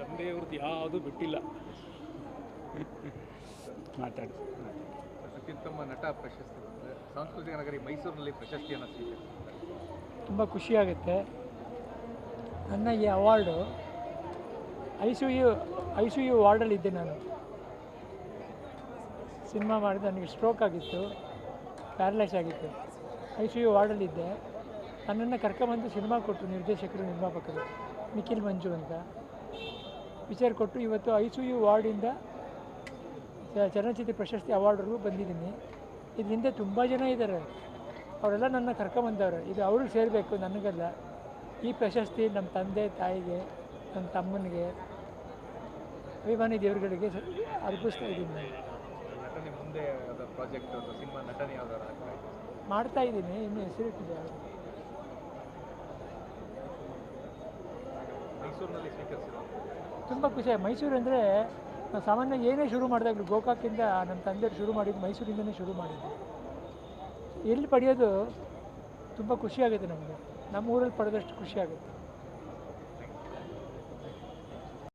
ತಂದೆಯವ್ರದ್ದು ಯಾವುದು ಬಿಟ್ಟಿಲ್ಲ. ಮಾತಾಡಿ ಅತ್ಯುತ್ತಮ ನಟ ಪ್ರಶಸ್ತಿ ಸಾಂಸ್ಕೃತಿಕ ನಗರಿ ಮೈಸೂರಿನಲ್ಲಿ ಪ್ರಶಸ್ತಿಯನ್ನು ಸ್ವೀಕರಿಸಿದ್ದಾರೆ. ತುಂಬ ಖುಷಿಯಾಗುತ್ತೆ. ನನ್ನ ಈ award I C U I C U ವಾರ್ಡಲ್ಲಿದ್ದೆ ನಾನು. ಸಿನಿಮಾ ಮಾಡಿದ ನನಗೆ ಸ್ಟ್ರೋಕ್ ಆಗಿತ್ತು ಪ್ಯಾರಲೈಸ್ ಆಗಿತ್ತು. ಐ ಸಿ ಯು ವಾರ್ಡಲ್ಲಿದ್ದೆ ನನ್ನನ್ನು ಕರ್ಕೊಂಬಂದು ಸಿನಿಮಾ ಕೊಟ್ಟರು ನಿರ್ದೇಶಕರು ನಿರ್ಮಾಪಕರು. ನಿಖಿಲ್ ಮಂಜು ಅಂತ. ವಿಚಾರ ಕೊಟ್ಟು ಇವತ್ತು ಐ ಸಿ ಯು ವಾರ್ಡಿಂದ ಚಲನಚಿತ್ರ ಪ್ರಶಸ್ತಿ ಅವಾರ್ಡ್ವರೆಗೂ ಬಂದಿದ್ದೀನಿ. ಇದರಿಂದ ತುಂಬ ಜನ ಇದ್ದಾರೆ. ಅವರೆಲ್ಲ ನನ್ನ ಕರ್ಕೊಂಬಂದವ್ರೆ. ಇದು ಅವ್ರಿಗೆ ಸೇರಬೇಕು ನನಗೆಲ್ಲ. ಈ ಪ್ರಶಸ್ತಿ ನಮ್ಮ ತಂದೆ ತಾಯಿಗೆ ನನ್ನ ತಮ್ಮನಿಗೆ ಅಭಿಮಾನಿ ದೇವರುಗಳಿಗೆ ಅರ್ಪಿಸ್ತಾ ಇದ್ದೀನಿ ನಾನು. ಮಾಡ್ತಾ ಇದ್ದೀನಿ. ಇನ್ನು ಹೆಸರಿಟ್ಟಿದೆ ಮೈಸೂರಿನಲ್ಲಿ ಸ್ವೀಕರಿಸಿದ್ರು. ತುಂಬ ಖುಷಿ ಮೈಸೂರು ಅಂದರೆ ನಾವು ಸಾಮಾನ್ಯ ಏನೇ ಶುರು ಮಾಡಿದಾಗಲೂ ಗೋಕಾಕಿಂದ ನಮ್ಮ ತಂದೆಯವರು ಶುರು ಮಾಡಿದ್ದು ಮೈಸೂರಿಂದನೇ ಶುರು ಮಾಡಿದ್ದು. ಎಲ್ಲಿ ಪಡೆಯೋದು ತುಂಬ ಖುಷಿಯಾಗುತ್ತೆ ನಮಗೆ. ನಮ್ಮ ಊರಲ್ಲಿ ಪಡೆದಷ್ಟು ಖುಷಿಯಾಗುತ್ತೆ